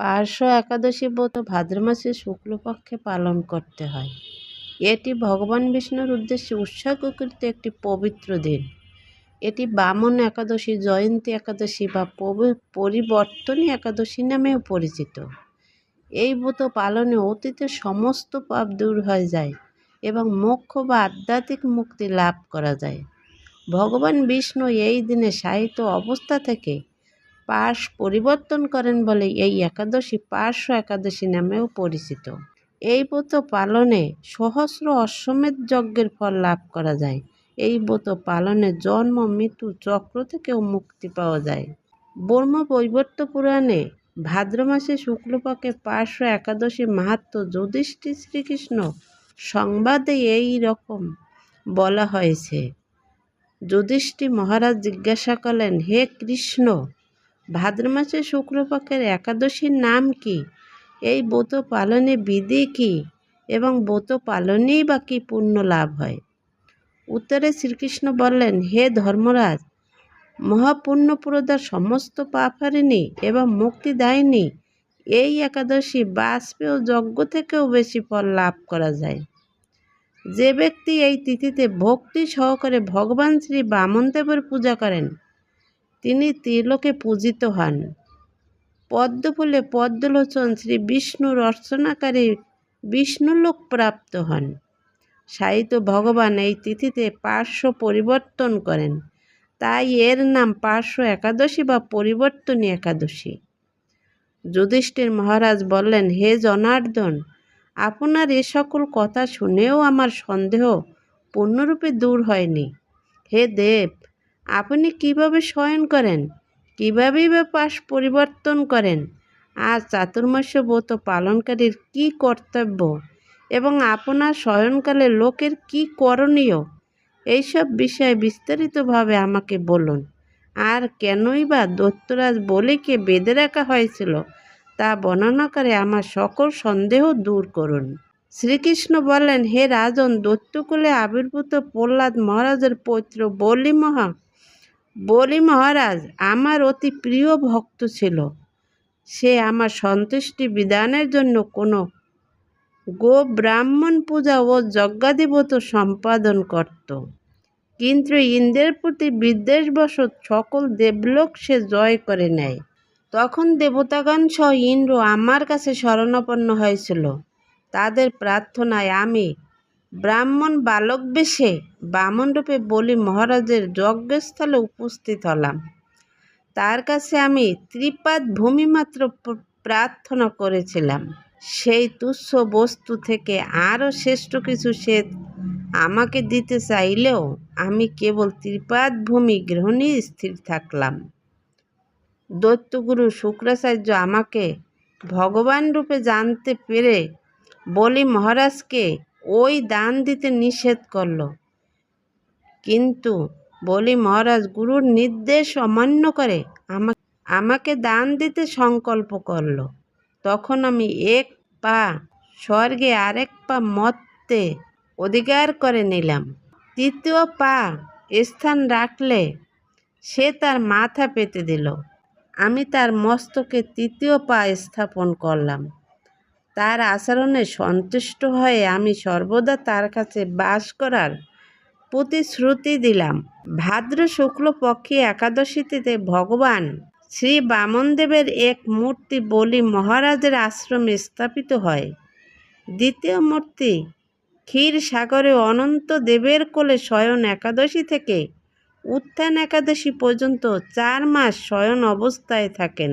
পার্শ্ব একাদশী ব্রত ভাদ্র মাসে শুক্লপক্ষে পালন করতে হয়। এটি ভগবান বিষ্ণুর উদ্দেশ্যে উৎসর্গকৃত একটি পবিত্র দিন। এটি বামন একাদশী, জয়ন্তী একাদশী বা পরিবর্তনী একাদশী নামেও পরিচিত। এই ব্রত পালনে অতীতের সমস্ত পাপ দূর হয়ে যায় এবং মোক্ষ বা আধ্যাত্মিক মুক্তি লাভ করা যায়। ভগবান বিষ্ণু এই দিনে সাহিত্য অবস্থা থেকে পাশ পরিবর্তন করেন বলে এই একাদশী পার্শ্ব একাদশী নামেও পরিচিত। এই ব্রত পালনে সহস্র অশ্বমেধ যজ্ঞের ফল লাভ করা যায়। এই ব্রত পালনে জন্ম, মৃত্যু চক্র থেকেও মুক্তি পাওয়া যায়। ব্রহ্ম বৈবর্ত পুরাণে ভাদ্র মাসে শুক্লপক্ষে পার্শ্ব একাদশী মাহাত্ম যুধিষ্ঠির শ্রীকৃষ্ণ সংবাদে এই রকম বলা হয়েছে। যুধিষ্ঠি মহারাজ জিজ্ঞাসা করলেন, হে কৃষ্ণ ভাদ্র মাসে শুক্লপক্ষের একাদশীর নাম কি? এই ব্রত পালনে বিধি কি? এবং ব্রত পালনেই বা কী পুণ্য লাভ হয়? উত্তরে শ্রীকৃষ্ণ বললেন, হে ধর্মরাজ মহাপুণ্যপুরদার সমস্ত পাপ এবং মুক্তি দেয়নি। এই একাদশী বাষ্পেয় যজ্ঞ থেকেও বেশি ফল লাভ করা যায়। যে ব্যক্তি এই তিথিতে ভক্তি সহকারে ভগবান শ্রী বামনদেবের পূজা করেন তিনি ত্রিলোকে পূজিত হন। পদ্মফুলে পদ্মলোচন শ্রী বিষ্ণুর অর্চনাকারী বিষ্ণুলোক প্রাপ্ত হন। সাহিত্য ভগবান এই তিথিতে পার্শ্ব পরিবর্তন করেন। তাই এর নাম পার্শ্ব একাদশী বা পরিবর্তনী একাদশী। যুধিষ্ঠির মহারাজ বললেন, হে জনার্দন, আপনার এ সকল কথা শুনেও আমার সন্দেহ পূর্ণরূপে দূর হয়নি। হে দেব আপনি কীভাবে শয়ন করেন? কীভাবেই বা পাশ পরিবর্তন করেন? আর চাতুর্মাস্য ব্রত পালনকারীর কী কর্তব্য? এবং আপনার শয়নকালে লোকের কি করণীয়? এইসব বিষয়ে বিস্তারিতভাবে আমাকে বলুন। আর কেনই বা দৈত্যরাজ বলিকে বেঁধে রাখা হয়েছিল তা বর্ণনা করে আমার সকল সন্দেহ দূর করুন। শ্রীকৃষ্ণ বলেন হে রাজন, দৈত্যকুলে আবির্ভূত প্রহ্লাদ মহারাজের পৌত্র বলি মহা বলি মহারাজ, আমার অতি প্রিয় ভক্ত ছিল। সে আমার সন্তুষ্টি বিধানের জন্য কোনো গো ব্রাহ্মণ পূজা ও যজ্ঞাধিপত সম্পাদন করত। কিন্তু ইন্দ্রের প্রতি বিদ্বেষবশত সকল দেবলোক সে জয় করে নেয়। তখন দেবতাগণ সহ ইন্দ্র আমার কাছে শরণাপন্ন হয়েছিল। তাদের প্রার্থনায় আমি ব্রাহ্মণ বালক বেশে বামন রূপে বলি মহারাজের যজ্ঞস্থলে উপস্থিত হলাম। তার কাছে আমি ত্রিপাদ ভূমি মাত্র প্রার্থনা করেছিলাম। সেই তুচ্ছ বস্তু থেকে আরও শ্রেষ্ঠ কিছু সে আমাকে দিতে চাইলেও আমি কেবল ত্রিপাদ ভূমি গ্রহণেই স্থির থাকলাম। দৈত্যগুরু শুক্রাচার্য আমাকে ভগবান রূপে জানতে পেরে বলি মহারাজকে ওই দান দিতে নিষেধ করল। কিন্তু বলি, মহারাজ, গুরুর নির্দেশ অমান্য করে আমা আমাকে দান দিতে সংকল্প করল। তখন আমি এক পা স্বর্গে আরেক পা মত্তে অধিকার করে নিলাম। তৃতীয় পা স্থান রাখলে সে তার মাথা পেতে দিল। আমি তার মস্তকে তৃতীয় পা স্থাপন করলাম। তার আচরণে সন্তুষ্ট হয়ে আমি সর্বদা তার কাছে বাস করার প্রতিশ্রুতি দিলাম। ভাদ্র শুক্লপক্ষী একাদশীতে ভগবান শ্রী বামনদেবের এক মূর্তি বলি মহারাজের আশ্রমে স্থাপিত হয়। দ্বিতীয় মূর্তি ক্ষীর সাগরে অনন্ত দেবের কোলে শয়ন একাদশী থেকে উত্থান একাদশী পর্যন্ত চার মাস শয়ন অবস্থায় থাকেন।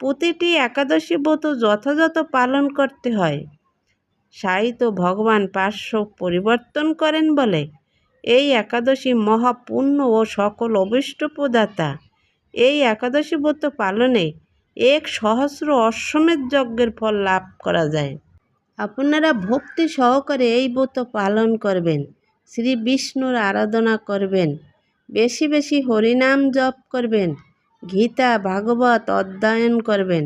প্রতিটি একাদশী ব্রত যথাযথ পালন করতে হয়। সাহিত্য ভগবান পার্শ্ব পরিবর্তন করেন বলে এই একাদশী মহাপুণ্য ও সকল অভিষ্ট প্রদাতা। এই একাদশী ব্রত পালনে এক সহস্র অশ্বমেধ যজ্ঞের ফল লাভ করা যায়। আপনারা ভক্তি সহকারে এই ব্রত পালন করবেন শ্রী বিষ্ণুর আরাধনা করবেন, বেশি বেশি হরিনাম জপ করবেন গীতা ভাগবত অধ্যয়ন করবেন।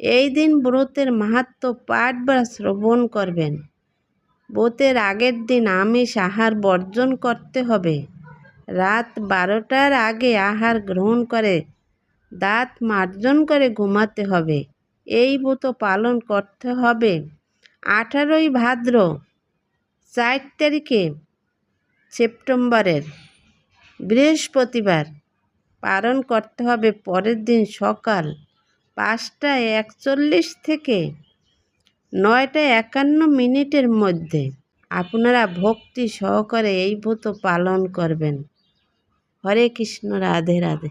এই দিন ব্রতের মাহাত্ম পাঠ বা শ্রবণ করবেন। ব্রতের আগের দিন আমিষ আহার বর্জন করতে হবে। রাত বারোটার আগে আহার গ্রহণ করে দাঁত মার্জন করে ঘুমাতে হবে। এই ব্রত পালন করতে হবে। আঠারোই ভাদ্র চার তারিখে সেপ্টেম্বরের বৃহস্পতিবার। পালন করতে হবে পরের দিন সকাল পাঁচটা একচল্লিশ থেকে নয়টা একান্ন মিনিটের মধ্যে আপনারা ভক্তি সহকারে এই ব্রত পালন করবেন। হরে কৃষ্ণ, রাধে রাধে।